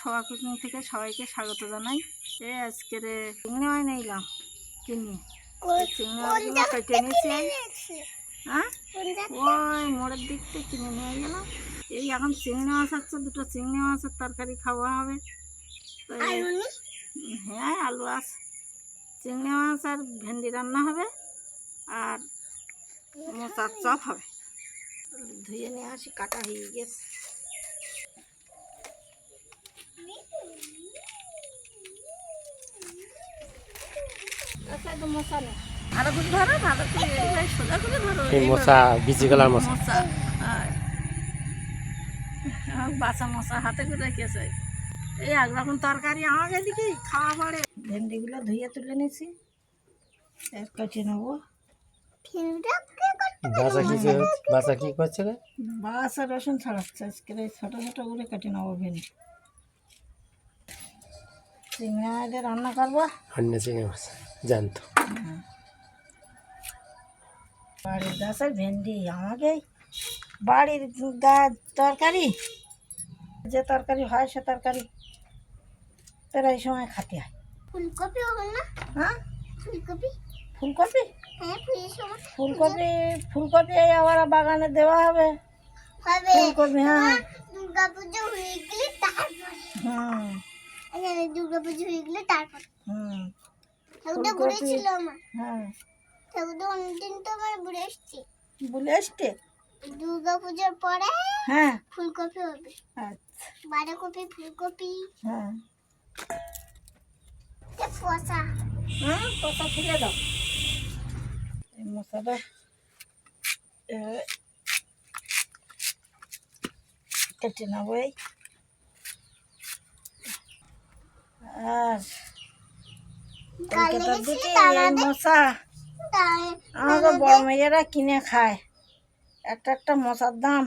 সভা কুকিং থেকে সবাইকে স্বাগত জানাই। এ আজকের চিংড়ি নিলাম। কিনি চিংড়ি কেটে নিয়েছি? হ্যাঁ ওই মোড়ের দিক থেকে কিনে নিয়ে গেলাম। এই এখন চিংড়ি মাছ আছে দুটো চিংড়ি মাছের তরকারি খাওয়া হবে। হ্যাঁ আলু আছে। চিংড়ি মাছ আর ভেন্ডি রান্না হবে আর মোচার চপ হবে। ধুয়ে নিয়ে আসি কাটা হয়ে গেছে। আচ্ছা, একটু মশা নেই। আরও করে ধরো ভালো করে সোজা করে ধরো এই মশা বিচি গলার মশা। মশা আর আমার বাচ্চা মশা হাতে করে রেখেছে। এই এক রকম তরকারি আমাকে খাওয়া পড়ে। ভেন্ডিগুলো ধুয়ে তুলে এর কেটে নেব। বাসা কি বাসা কি করছে রে? রসুন ছাড়াচ্ছে। আজকে ছোটো ছোটো করে কেটে নেব ভেন্ডি। চিংড়ি মাছ দিয়ে রান্না করব। অন্য চিংড়ি মাছ জানতো। বাড়ির গাছের ভেন্ডি আমাকে বাড়ির গা তরকারি যে তরকারি হয় সে তরকারি প্রায় সময় খাতে হয়। ফুলকপি না? হ্যাঁ? ফুলকপি? ফুলকপি? হ্যাঁ ফুলকপি ফুলকপি এই আবার বাগানে দেওয়া হবে। হবে। ফুলকপি হ্যাঁ। দুর্গা পুজো হয়ে গেলে তারপর। হুম এখানে দুর্গা পুজো হয়ে গেলে তারপর হুম। ঠাকুরটা ফুলকপি। ঘুরেছিল আমার। হ্যাঁ ঠাকুরটা অনেকদিন তো আমার ঘুরে এসছে। বলে আসতে দুর্গা পুজোর পরে হ্যাঁ। ফুলকপি হবে। আচ্ছা। বাঁধাকপি ফুলকপি। হ্যাঁ। পচা। হ্যাঁ কথা ফিরে দাও। মশাটা কেটে নেব এই। আর কাল কলকাতার দিকে এই মশা। আমাকে বড় মেয়েরা কিনে খায়। একটা একটা মশার দাম।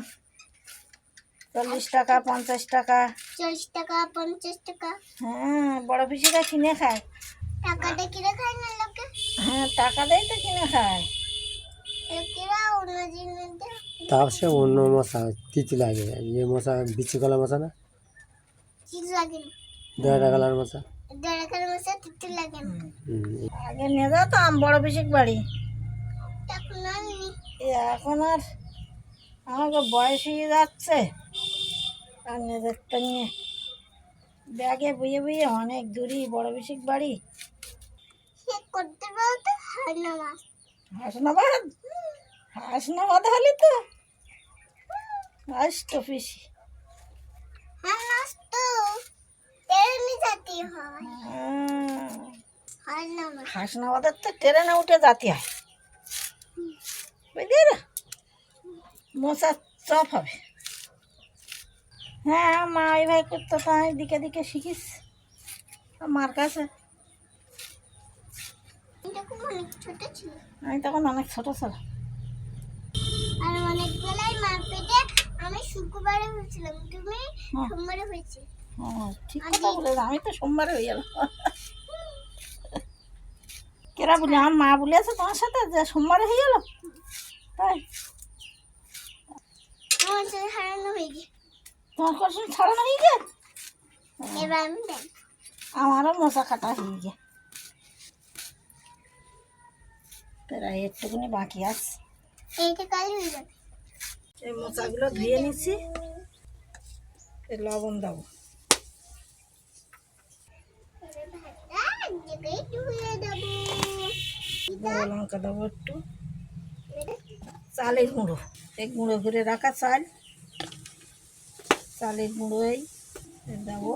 চল্লিশ টাকা পঞ্চাশ টাকা। চল্লিশ টাকা পঞ্চাশ টাকা। হ্যাঁ বড় পিসিরা কিনে খায়। টাকাটা কিনে খায় না লোকে? হ্যাঁ টাকা দেয় তো কিনে খায়। লোকেরা অন্য জিনিস তাও সে অন্য মশা তিতি লাগে। যে মশা বিচি গলা মশা না? লাগে না। দেড়া তিতে লাগে না। আগে নিয়ে যেতাম বড় পিসির বাড়ি? এখন আর নি এ এখন আর আমাকে বয়স হয়ে যাচ্ছে। আর নিজেরটা নিয়ে ব্যাগে বইয়ে বইয়ে অনেক দূরই বড় পিসির বাড়ি? করতে তো মাছ। হাসনাবাদ হাসনাবাদ হলে তো আসতো পিসি হ্যাঁ মাছ তো তেরমি জাতি হয় হ্যাঁ, হয় না মাছ হাসনাবাদের তো ট্রেনে উঠে যাতে হয়। বুঝলি মশার চপ হবে। হ্যাঁ মা এই ভাই করতে তো আমি দিকে দিকে শিখিস। মার কাছে। আমি তখন অনেক ছোট ছিল আর অনেক বেলায় মার পেটে আমি শুক্রবারে হয়েছিলাম। তুমি হ্যাঁ। সোমবারে হয়েছে। ঠিক কথা বলে আমি তো সোমবারে হয়ে গেল কেরা বলি আমার মা বলেছে তোমার সাথে যে সোমবারে হয়ে গেল? তাই? সাথে হারানো হয়ে গেছে তোমার ছাড়ানো হয়ে গে এবার আমি আমারও মশা কাটা হয়ে গে প্রায় একটুখানি বাকি আছে। এইটা কাল হয়ে যাবে। এই মশাগুলো ধুয়ে এই লবণ দেবো। গুঁড়ো লঙ্কা দেবো একটু। চালের গুঁড়ো। এই গুঁড়ো করে রাখা চাল। চালের এই দেবো।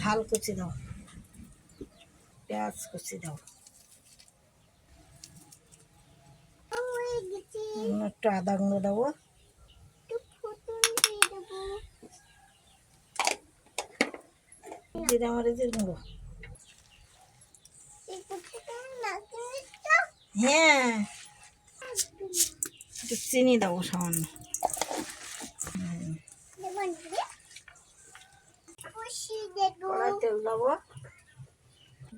ঝাল কুচি দাও। পেঁয়াজ কুচি দাও। একটু আদা গুঁড়ো দেবো। জিরা মরিচের গুঁড়ো। হ্যাঁ একটু চিনি দেবো সামান্য। তেল দেবো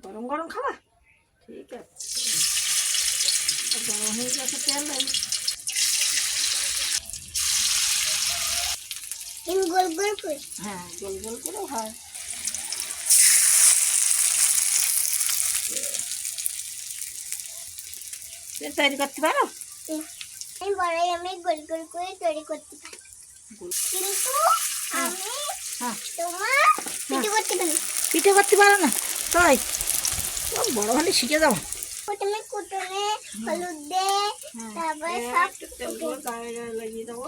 গরম গরম খাবা? ঠিক আছে। গরম হয়ে গেছে তেল গোল গোল করে। হ্যাঁ গোল গোল করে হয়। তৈরি করতে পারো? আমি বড়াই আমি গোল গোল করে তৈরি করতে পারি। কিন্তু আমি হ্যাঁ। তোমার পিঠে করতে পারি। পিঠে করতে পারো না? তাই? বড় হলে শিখে যাব প্রথমে কুটনে হলুদ দে তারপরে সব গায়ে গায়ে লাগিয়ে দেবো।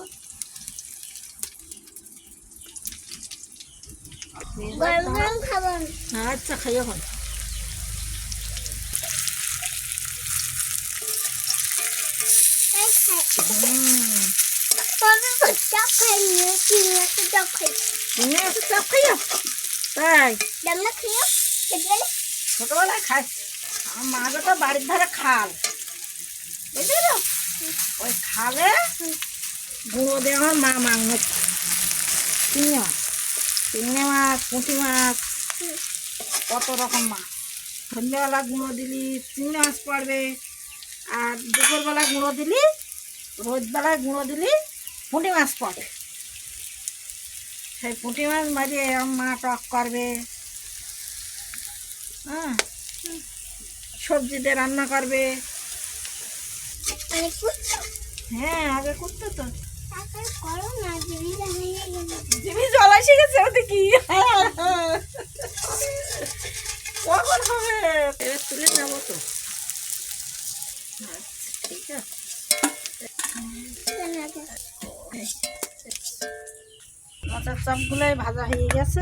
গরম গরম খাব। আচ্ছা খাইও খান তাই খাই হুম তবে চিংড়ি চপ খাই তুমি একটু চাপ খাইও ডামনা খাইও ছোটবেলায় খাই। আমার মাকে তো বাড়ির ধারে খাল, বুঝলি তো? ওই খালে গুঁড়ো দিয়ে আমার মা মাছ চিংড়ি মাছ চিংড়ি মাছ, পুঁটি মাছ, কত রকম মাছ। সন্ধ্যেবেলা গুঁড়ো দিলি, চিংড়ি মাছ পড়বে। আর দুপুরবেলা গুঁড়ো দিলি, রোজবেলায় গুঁড়ো দিলি, পুঁটি মাছ পড়ে সেই পুঁটি মাছ মারিয়ে আমার মা টক করবে। হ্যাঁ? সবজিতে রান্না করবে। মানে হ্যাঁ আগে করতো তো। জিমি জল এসে গেছে ওতে কি? কখন হবে? চাপগুলোই ভাজা হয়ে গেছে।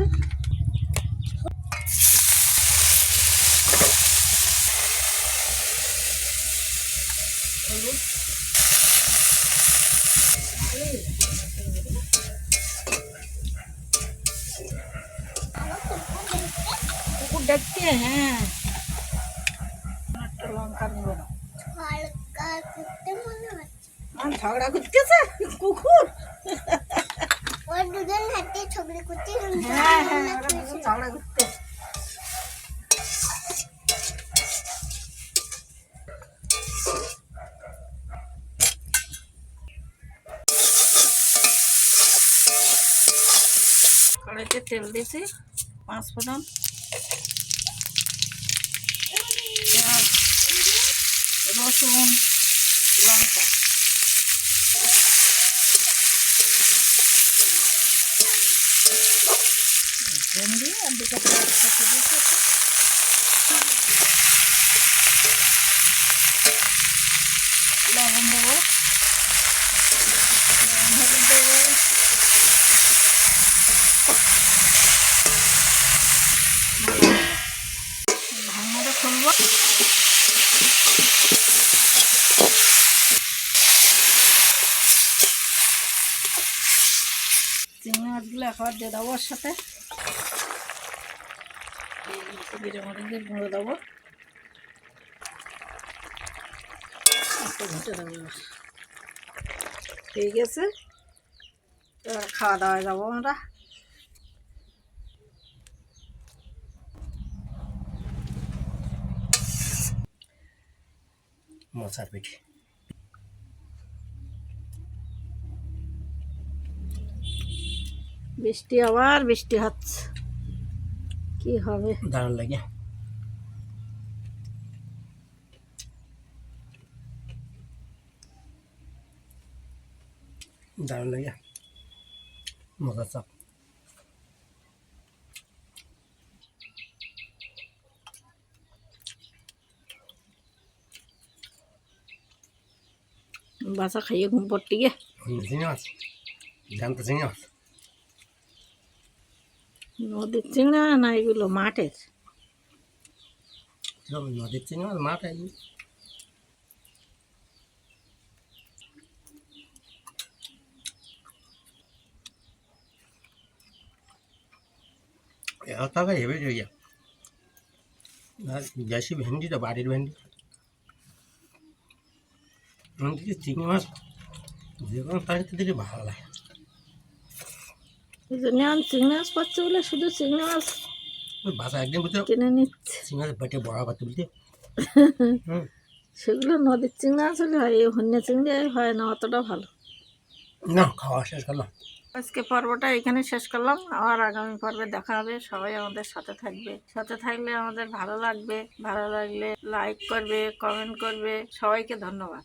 কুকুর দেখতে হ্যাঁ। একটা লঙ্কা নেব। না ঝগড়া করতেছে? কুকুর? ওর দুজন হাতে ছবি করতে হ্যাঁ হ্যাঁ ওরা দুজন ঝগড়া করতে। কড়াইতে তেল দিয়েছি পাঁচ ফোড়ন। পেঁয়াজ রসুন লঙ্কা। ভেন্ডি আর দুটো পেঁয়াজ কেটে লবণ দেবো হলুদ দেবো ভাঙাটা খুলবো চিংড়ি মাছগুলো একবার দিয়ে দেবো সাথে। জিরে মরিচ দিয়ে গুঁড়ো দেবো। একটু ঘুটে দেবো। ঠিক আছে। এবার খাওয়া দাওয়ায় যাব আমরা। মশার পিঠে। বৃষ্টি আবার বৃষ্টি হচ্ছে। কি হবে? দারুণ লাগে। দারুণ লাগে। মশার চাপ। বাসা খাইয়ে ঘুম পড়তে গিয়ে জানতো মাছ? নদীর চিংড়া না এগুলো মাঠের? সব নদীর চিংড়ি মাছ মাঠ এই এত টাকা হেবে যাইয়া আর দেশি ভেন্ডি তো, বাড়ির ভেন্ডি। এমনকি চিংড়ি মাছ, যে কোনো তারিখে দিলে ভালো লাগে। এই জন্য আমি চিংড়ি মাছ পাচ্ছি বলে শুধু চিংড়ি মাছ ওই একদিন বুঝতে কিনে নিচ্ছে। চিংড়ি মাছ পেটে বড় করতে বুঝতে সেগুলো নদীর চিংড়ি মাছ হলে হয় এই হন্য চিংড়ি হয় না অতটা ভালো। না খাওয়া শেষ করলাম। আজকে পর্বটা এখানে শেষ করলাম। আবার আগামী পর্বে দেখা হবে। সবাই আমাদের সাথে থাকবে। সাথে থাকলে আমাদের ভালো লাগবে। ভালো লাগলে লাইক করবে কমেন্ট করবে। সবাইকে ধন্যবাদ।